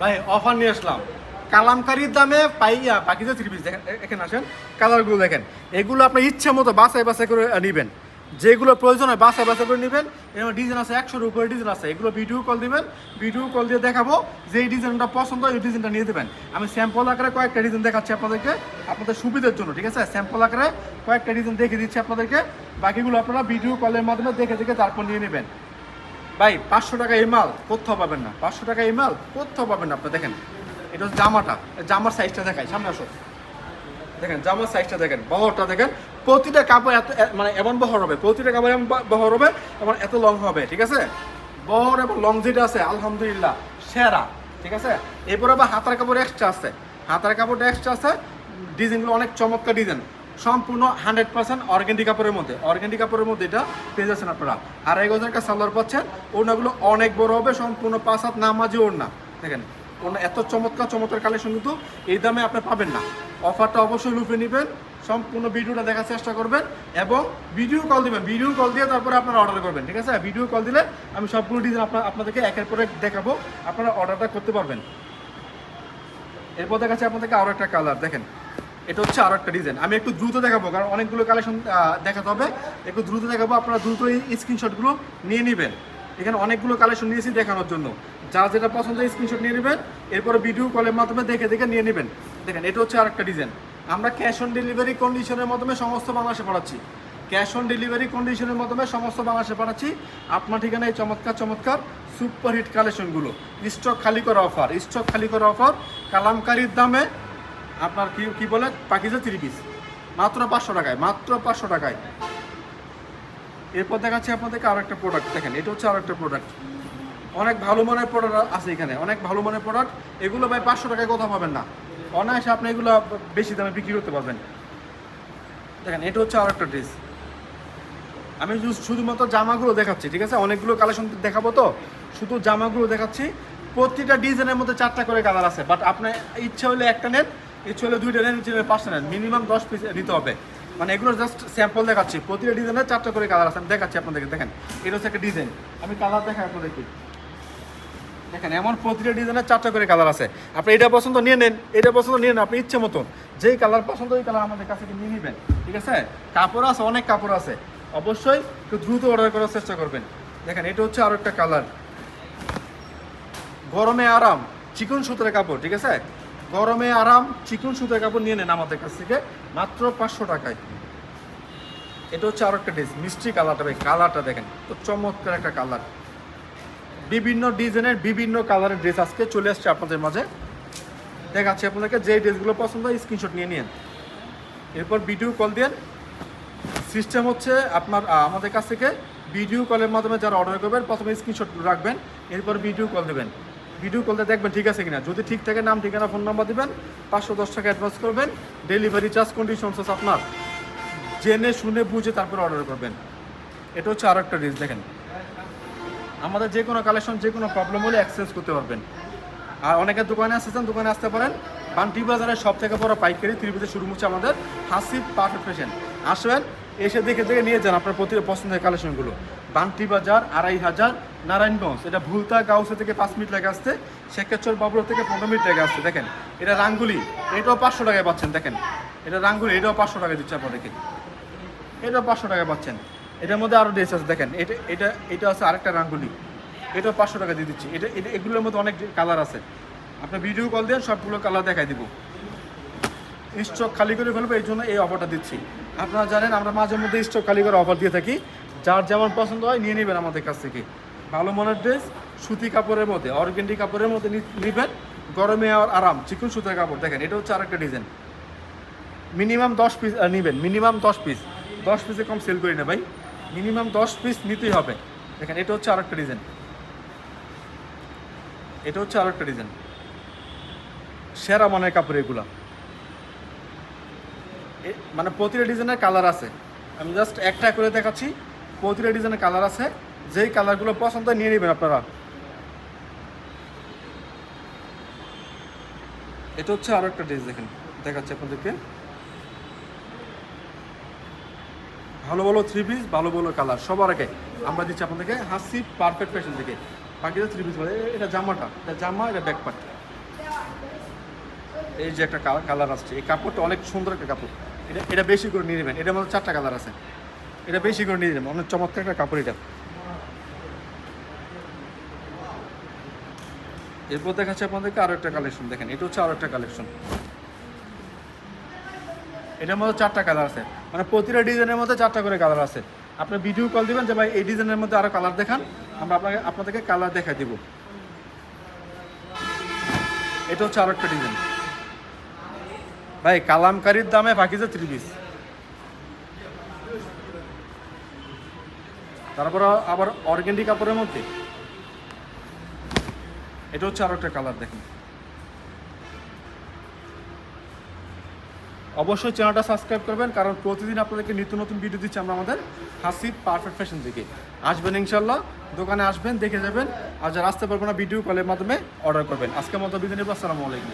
ভাই অফার নিয়ে আসলাম। কালামকারির দামে পাইয়া পাকিজা থ্রি পিস দেখেন এখানে আসেন কালারগুলো দেখেন। এগুলো আপনার ইচ্ছে মতো বাসায় বাসায় করে নিবেন। যেগুলো প্রয়োজন হয় বাসায় বাসায় করে নেবেন। এরকম ডিজাইন আছে, একশোর উপরে ডিজাইন আছে। এগুলো ভিডিও কল দিবেন ভিডিও কল দিয়ে দেখাবো যেই ডিজাইনটা পছন্দ হয়, ওই ডিজাইনটা নিয়ে দেবেন। আমি স্যাম্পল আকারে কয়েকটা ডিজাইন দেখাচ্ছি আপনাদেরকে, আপনাদের সুবিধার জন্য, ঠিক আছে? স্যাম্পল আকারে কয়েকটা ডিজাইন দেখে দিচ্ছি আপনাদেরকে। বাকিগুলো আপনারা ভিডিও কলের মাধ্যমে দেখে দেখে তারপর নিয়ে নেবেন। ভাই, পাঁচশো টাকা এই মাল কোথাও পাবেন না। পাঁচশো টাকা এই মাল কোথাও পাবেন না আপনি দেখেন। এটা হচ্ছে জামাটা। জামার সাইজটা দেখাই, সামনে আসো। দেখেন, জামার সাইজটা দেখেন, বহরটা দেখেন। প্রতিটা কাপড় এত মানে এমন বহর হবে, প্রতিটা কাপড় এমন বহর হবে এবং এত লং হবে, ঠিক আছে? বহর এবং লং যেটা আছে, আলহামদুলিল্লাহ, সেরা, ঠিক আছে? এরপর আবার হাতার কাপড় এক্সট্রা আছে। হাতার কাপড় এক্সট্রা আছে ডিজাইনগুলো অনেক চমৎকার ডিজাইন সম্পূর্ণ হান্ড্রেড পার্সেন্ট অর্গ্যানিক কাপড়ের মধ্যে অর্গ্যানিক কাপড়ের মধ্যে এটা পেয়ে যাচ্ছেন আপনারা। আড়াই গজার কাছে সালোয়ার পাচ্ছেন ওড়নাগুলো অনেক বড় হবে, সম্পূর্ণ পাঁচ হাত নামাজি ওড়না। দেখেন, ওড়না এত চমৎকার চমৎকার কালেকশন কিন্তু এই দামে আপনি পাবেন না। অফারটা অবশ্যই লুফে নেবেন, সম্পূর্ণ ভিডিওটা দেখার চেষ্টা করবেন এবং ভিডিও কল দিবেন। ভিডিও কল দিয়ে তারপরে আপনারা অর্ডার করবেন, ঠিক আছে? ভিডিও কল দিলে আমি সবগুলো ডিজাইন আপনার আপনাদেরকে একের পর এক দেখাবো, আপনারা অর্ডারটা করতে পারবেন। এরপর দেখাচ্ছি আপনাদেরকে আরও একটা কালার দেখেন। এটা হচ্ছে আরও একটা ডিজাইন আমি একটু দ্রুত দেখাবো, কারণ অনেকগুলো কালেকশন দেখাতে হবে। একটু দ্রুত দেখাবো, আপনারা দ্রুত এই স্ক্রিনশটগুলো নিয়ে নেবেন। এখানে অনেকগুলো কালেকশন নিয়েছি দেখানোর জন্য। যা যেটা পছন্দ স্ক্রিনশট নিয়ে নেবেন, এরপরে ভিডিও কলের মাধ্যমে দেখে দেখে নিয়ে নেবেন। দেখেন, এটা হচ্ছে আরেকটা ডিজাইন আমরা ক্যাশ অন ডেলিভারি কন্ডিশনের মাধ্যমে সমস্ত বাংলাদেশে পড়াচ্ছি ক্যাশ অন ডেলিভারি কন্ডিশনের মাধ্যমে সমস্ত বাংলাদেশে পাঠাচ্ছি। আপনার ঠিকানায় চমৎকার চমৎকার সুপার হিট কালেকশনগুলো স্টক খালি করা অফার স্টক খালি করা অফার কালামকারির দামে আপনার কি কি বলে? পাখিজা থ্রি পিস মাত্র পাঁচশো টাকায়, মাত্র পাঁচশো টাকায়। এরপর দেখাচ্ছি আপনাদেরকে আরও একটা প্রোডাক্ট দেখেন, এটা হচ্ছে আরও একটা প্রোডাক্ট অনেক ভালো মানের প্রোডাক্ট আছে এখানে, অনেক ভালো মানের প্রোডাক্ট এগুলো ভাই পাঁচশো টাকায় কোথাও পাবেন না। অনায়াসে আপনি এগুলো বেশি দামে বিক্রি করতে পারবেন। দেখেন, এটা হচ্ছে আরও একটা ড্রেস আমি শুধুমাত্র জামাগুলো দেখাচ্ছি, ঠিক আছে? অনেকগুলো কালেকশন দেখাবো তো? শুধু জামাগুলো দেখাচ্ছি। প্রতিটা ডিজাইনের মধ্যে চারটা করে কালার আছে বাট আপনার ইচ্ছা হলে একটা নেন। ইচ্ছা হলে দুইটা নেন ইচ্ছা পাঁচটা নেন মিনিমাম দশ পিস নিতে হবে। মানে এগুলো জাস্ট স্যাম্পল দেখাচ্ছি। প্রতিটা ডিজাইনের চারটা করে কালার আছে। আমি দেখাচ্ছি আপনাদেরকে, দেখেন। এটা হচ্ছে একটা ডিজাইন আমি কালার দেখাই আপনাদেরকে। দেখেন, এমন প্রতিটা ডিজাইনের চারটা করে কালার আছে। আপনি এটা পছন্দ নিয়ে নেন, এটা পছন্দ নিয়ে নেন, আপনি ইচ্ছে মতন। যেই কালার পছন্দ, ওই কালার আমাদের কাছে নিয়ে নেবেন। ঠিক আছে? কাপড় আছে, অনেক কাপড় আছে। অবশ্যই একটু দ্রুত অর্ডার করার চেষ্টা করবেন। দেখেন, এটা হচ্ছে আরও একটা কালার গরমে আরাম, চিকন সুতোর কাপড়, ঠিক আছে? গরমে আরাম, চিকন সুতোর কাপড় নিয়ে নেন আমাদের কাছ থেকে, মাত্র পাঁচশো টাকায়। এটা হচ্ছে আরও একটা ড্রেস মিষ্টি কালারটা ভাই, কালারটা দেখেন, তো চমৎকার একটা কালার। বিভিন্ন ডিজাইনের বিভিন্ন কালারের ড্রেস আজকে চলে আসছে আপনাদের মাঝে। দেখাচ্ছি আপনাদেরকে যে ড্রেসগুলো পছন্দ হয় স্ক্রিনশট নিয়ে নিন এরপর ভিডিও কল দেন সিস্টেম হচ্ছে আপনার আমাদের কাছ থেকে ভিডিও কলের মাধ্যমে যারা অর্ডার করবেন, প্রথমে স্ক্রিনশট রাখবেন, এরপর ভিডিও কল দেবেন। ভিডিও কলতে দেখবেন ঠিক আছে কিনা। যদি ঠিক থাকে নাম, ঠিকানা, ফোন নাম্বার দিবেন, পাঁচশো দশ টাকা অ্যাডভান্স করবেন ডেলিভারি চার্জ কন্ডিশনস আছে আপনার। জেনে শুনে বুঝে তারপরে অর্ডার করবেন। এটা হচ্ছে আরও একটা ড্রেস দেখেন। আমাদের যে কোনো কালেকশন যে কোনো প্রবলেম হলে এক্সচেঞ্জ করতে পারবেন। আর অনেকের দোকানে আসতেছেন দোকানে আসতে পারেন। বান্টি বাজারের সব থেকে বড় পাইকারি ত্রিভুজে শুরু হচ্ছে আমাদের হাসিব পারফেক্ট ফ্যাশন আসবেন, এসে দেখে দেখে নিয়ে যান আপনার প্রতি পছন্দের কালেকশনগুলো বান্টি বাজার আড়াই হাজার নারায়ণগঞ্জ। এটা ভুলতা গাউসে থেকে পাঁচ মিনিট লাগে আসতে শেখেশ্বর বাবুর থেকে পনেরো মিনিট লাগে আসতে দেখেন। এটা রাঙ্গুলি, এটাও পাঁচশো টাকায় পাচ্ছেন, দেখেন। এটা রাঙ্গুলি, এটাও পাঁচশো টাকায় দিচ্ছে আপনাদেরকে এটাও পাঁচশো টাকা পাচ্ছেন। এটার মধ্যে আরও ড্রেস আছে, দেখেন। এটা এটা এটা আছে আরেকটা রাঙ্গুলি। এটাও পাঁচশো টাকা দিয়ে দিচ্ছি। এটা এটা, এগুলোর মধ্যে অনেক কালার আছে। আপনার ভিডিও কল দেন সবগুলো কালার দেখাই দিব। স্টক খালি করে ফেলব, এই জন্য এই অফারটা দিচ্ছি। আপনারা জানেন, আমরা মাঝে মধ্যে স্টক খালি করে অফার দিয়ে থাকি। যার যেমন পছন্দ হয়, নিয়ে নেবেন আমাদের কাছ থেকে। ভালো মনের ড্রেস সুতি কাপড়ের মধ্যে অর্গেন্ডি কাপড়ের মধ্যে নিবেন। গরমে আর আরাম, চিকন সুতির কাপড়। দেখেন, এটা হচ্ছে আরেকটা ডিজাইন মিনিমাম দশ পিস নেবেন মিনিমাম দশ পিস দশ পিসে কম সেল করি না ভাই। মিনিমাম দশ পিস নিতেই হবে। দেখেন, এটা হচ্ছে আরেকটা ডিজাইন এটা হচ্ছে আরেকটা ডিজাইন সেরা মানের কাপড় এগুলা। মানে প্রতিটা ডিজাইনের কালার আছে। আমি জাস্ট একটা করে দেখাচ্ছি। প্রতিটা ডিজাইনের কালার আছে। যেই কালারগুলো পছন্দ নিয়ে নেবেন আপনারা। এটা হচ্ছে আরও একটা ড্রেস দেখেন, দেখাচ্ছি আপনাদেরকে। ভালো ভালো থ্রি পিস ভালো ভালো কালার সবার আগে আমরা দিচ্ছি আপনাদেরকে হাসি পারফেক্ট ফ্যাশন থেকে। বাকিটা থ্রি পিস বলে এটা জামাটা, এটা জামা, এটা ব্যাক পার্ট এই যে একটা কালার আসছে, এই কাপড়টা অনেক সুন্দর একটা কাপড়। এটা এটা বেশি করে নিয়ে নেবেন এটার মধ্যে চারটা কালার আছে। এটা বেশি করে নিয়ে নেবেন, অনেক চমৎকার একটা কাপড় এটা। এরপর দেখাচ্ছে আপনাদেরকে আরও একটা কালেকশন দেখেন, এটা হচ্ছে আরও একটা কালেকশন এটার মধ্যে চারটা কালার আছে। মানে প্রতিটা ডিজাইনের মধ্যে চারটা করে কালার আছে। আপনি ভিডিও কল দিবেন, যে ভাই এই ডিজাইনের মধ্যে আরও কালার দেখান, আমরা আপনাকে, আপনাদেরকে কালার দেখা দিব। এটা হচ্ছে আরও একটা ডিজাইন ভাই, কালামকারির দামে পাকিজা থ্রি পিস তারপর আবার অর্গেন্ডি কাপড়ের মধ্যে। এটা হচ্ছে আরও একটা কালার দেখেন। অবশ্যই চ্যানেলটা সাবস্ক্রাইব করবেন, কারণ প্রতিদিন আপনাদেরকে নিত্য নতুন ভিডিও দিচ্ছি আমরা আমাদের হাসিব পারফেক্ট ফ্যাশন থেকে আসবেন ইনশাল্লাহ দোকানে আসবেন, দেখে যাবেন, আর যারা আসতে পারবেন না ভিডিও কলের মাধ্যমে অর্ডার করবেন। আজকের মতো বিদায় নেব, আসসালামু আলাইকুম।